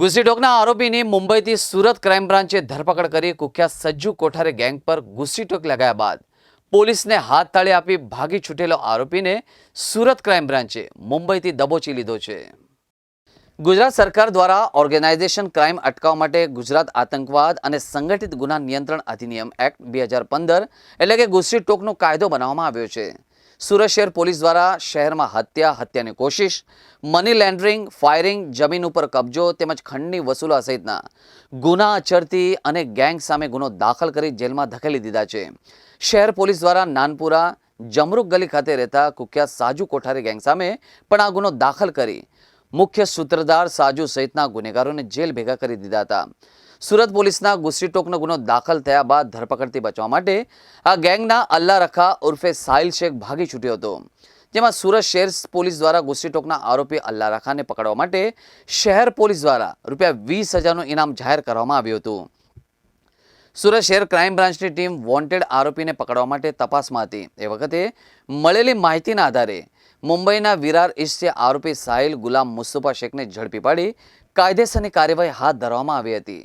ગુસ્સીટોકના આરોપીની મુંબઈથી સુરત ક્રાઇમ બ્રાન્ચે ધરપકડ કરી કુખ્યાત સજ્જુ કોઠારે ગેંગ પર ગુસ્સીટોક લગાયા બાદ પોલીસને હાથ તાળી આપી ભાગી છૂટેલો આરોપીને સુરત ક્રાઇમ બ્રાન્ચે મુંબઈથી દબોચી લીધો છે. ગુજરાત સરકાર દ્વારા ઓર્ગેનાઇઝેશન ક્રાઇમ અટકાવવા માટે ગુજરાત આતંકવાદ અને સંગઠિત ગુના નિયંત્રણ અધિનિયમ એક્ટ બે એટલે કે ગુસ્સી ટોકનો કાયદો બનાવવામાં આવ્યો છે. સુરત શહેર પોલીસ દ્વારા શહેરમાં હત્યા, હત્યાની કોશિશ મની લેન્ડરિંગ ફાયરિંગ જમીન ઉપર કબજો તેમજ ખંડની વસૂલા સહિતના ગુના આચરતી અને ગેંગ સામે ગુનો દાખલ કરી જેલમાં ધકેલી દીધા છે. શહેર પોલીસ દ્વારા નાનપુરા, જમરૂક ગલી ખાતે રહેતા કુખ્યાત સાજુ કોઠારી ગેંગ સામે પણ આ ગુનો દાખલ કરી મુખ્ય સૂત્રધાર સાજુ સહિતના ગુનેગારોને જેલ ભેગા કરી દીધા હતા. સુરત પોલીસના ગુસ્સીટોકનો ગુનો દાખલ થયા બાદ ધરપકડથી બચવા માટે આ ગેંગના અલ્લા રખા ઉર્ફે સાહિલ શેખ ભાગી છૂટ્યો હતો. જેમાં સુરત શહેર પોલીસ દ્વારા ગુસ્સીટોકના આરોપી અલ્લા રખાને પકડવા માટે શહેર પોલીસ દ્વારા રૂપિયા વીસ હજારનું ઇનામ જાહેર કરવામાં આવ્યું હતું. સુરત શહેર ક્રાઇમ બ્રાન્ચની ટીમ વોન્ટેડ આરોપીને પકડવા માટે તપાસમાં હતી. એ વખતે મળેલી માહિતીના આધારે મુંબઈના વિરાર ઇસ્ટે આરોપી સાહિલ ગુલામ મુસ્તુફા શેખને ઝડપી પાડી કાયદેસરની કાર્યવાહી હાથ ધરવામાં આવી હતી.